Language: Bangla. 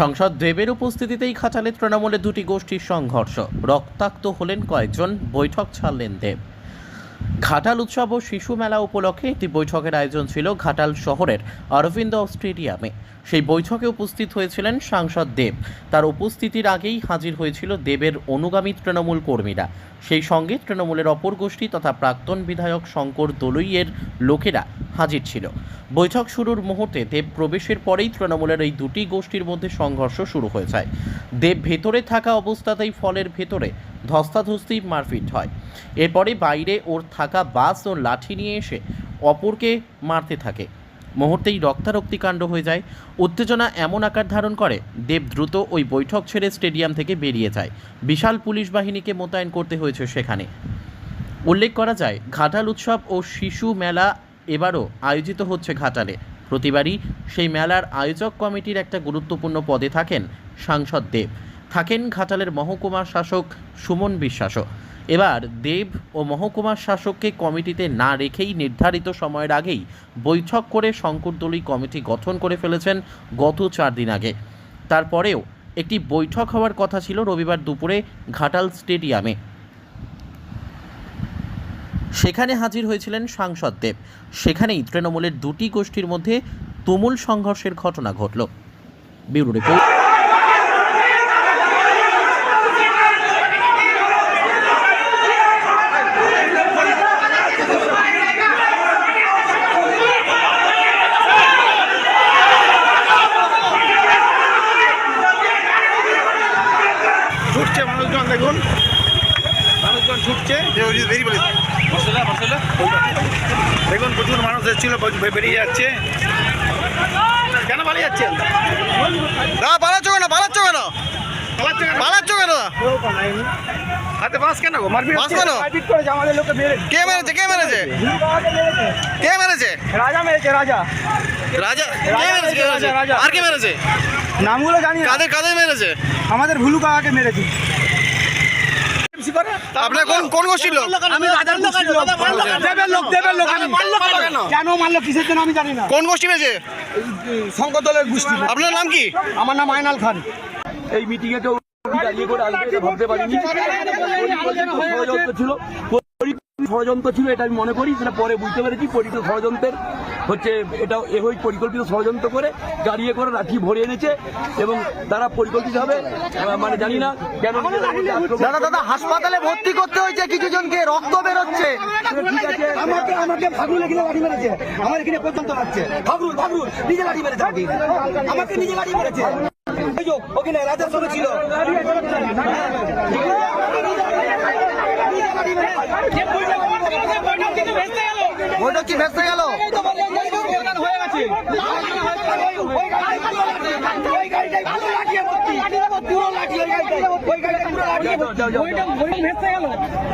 সংসদ দেবের উপস্থিতিতেই খাটালে তৃণমূলের দুটি গোষ্ঠীর সংঘর্ষ। রক্তাক্ত হলেন কয়েকজন বৈঠক ছাড়লেন দেব। ঘাটাল উৎসব ও শিশু মেলা উপলক্ষে একটি বৈঠকের আয়োজন ছিল ঘাটাল শহরের অরবিন্দ স্টেডিয়ামে। সেই বৈঠকে উপস্থিত হয়েছিলেন সাংসদ দেব। তার উপস্থিতির আগেই হাজির হয়েছিল দেবের অনুগামী তৃণমূল কর্মীরা। সেই সঙ্গে তৃণমূলের অপর গোষ্ঠী তথা প্রাক্তন বিধায়ক শঙ্কর দলুইয়ের লোকেরা হাজির ছিল। বৈঠক শুরুর মুহূর্তে দেব প্রবেশের পরেই তৃণমূলের এই দুটি গোষ্ঠীর মধ্যে সংঘর্ষ শুরু হয়ে যায় দেব ভেতরে থাকা অবস্থাতেই ফলের ভেতরে ধস্তাধস্তি মারপিট হয়। এরপরে বাইরে ওর থাকা বাস ও লাঠি নিয়ে এসে অপরকে মারতে থাকে। মুহূর্তেই রক্তারক্তি কাণ্ড হয়ে যায়। উত্তেজনা এমন আকার ধারণ করে, দেব দ্রুত ওই বৈঠক ছেড়ে স্টেডিয়াম থেকে বেরিয়ে যায়। বিশাল পুলিশ বাহিনীকে মোতায়েন করতে হয়েছে সেখানে। উল্লেখ করা যায়, ঘাটাল উৎসব ও শিশু মেলা এবারও আয়োজিত হচ্ছে ঘাটালে। প্রতিবারই সেই মেলার আয়োজক কমিটির একটা গুরুত্বপূর্ণ পদে থাকেন সাংসদ দেব। থাকেন ঘাটালের মহকুমা শাসক সুমন বিশ্বাসও। এবার দেব ও মহকুমার শাসককে কমিটিতে না রেখেই নির্ধারিত সময়ের আগেই বৈঠক করে শঙ্করদলী কমিটি গঠন করে ফেলেছেন গত চার দিন আগে। তারপরেও একটি বৈঠক হওয়ার কথা ছিল রবিবার দুপুরে ঘাটাল স্টেডিয়ামে। সেখানে হাজির হয়েছিলেন সাংসদ দেব। সেখানেই তৃণমূলের দুটি গোষ্ঠীর মধ্যে তুমুল সংঘর্ষের ঘটনা ঘটল। Bureau report. দেখুন। মানুষজন ছুটছে। দেখুন প্রচুর মানুষ এসেছিল বেরিয়ে যাচ্ছে। কেন পালিয়ে যাচ্ছে? না পালাচ্ছ কেন? পালাচ্ছ কেন? পালাচ্ছে কেন? হাতে বাঁশ কেন গো? বাঁশ হচ্ছে? কেন? কে মেরেছে? কে মেরেছে? কে মেরেছে? রাজা মেরেছে রাজা। রাজা? কে মেরেছে? রাজা। আর কে মেরেছে? নামগুলো জানি কাদের কাদের মেরেছে? আমাদের ভুলু কাকাকে মেরেছে। আপনার কোন কোন গোষ্ঠীর লোক? আমি রাজার গোষ্ঠীর লোক। দেবের লোক দেবের লোক আমি কেন? মারলো কিসের জন্য আমি জানি না। কোন গোষ্ঠী মেরেছে শঙ্কর দলের গোষ্ঠী। আপনার নাম কি? আমার নাম আয়নাল খান। এই মিটিং এ কেউ দাঁড়িয়ে করে আসবে ভাবতে পারিনি। ছিল। ষড়যন্ত্র ছিল এটা আমি মনে করি সেটা পরে বুঝতে পেরেছি। পরিকল্পিত ষড়যন্ত্রের হচ্ছে এটা এ হয়ে পরিকল্পিত ষড়যন্ত্র করে গাড়িয়ে করে লাঠি ভরে এনেছে এবং তারা পরিকল্পিত হবে মানে জানি না কেন দাদা দাদা হাসপাতালে ভর্তি করতে হয়েছে কিছু জনকে রক্ত বেরোচ্ছে। ঠিক আছে। আমাকে আমাকে ফাগরুল এখানে লাঠি মেরেছে। আমার এখানে পর্যন্ত লাগছে ফাগরুল ফাগরুল নিজে লাঠি মেরেছে আমাকে। আমাকে নিজে লাঠি মেরেছে। ওখানে রাজার সঙ্গে ছিল। ওইটা কি ভেসে গেল? হয়ে গেছে গেল?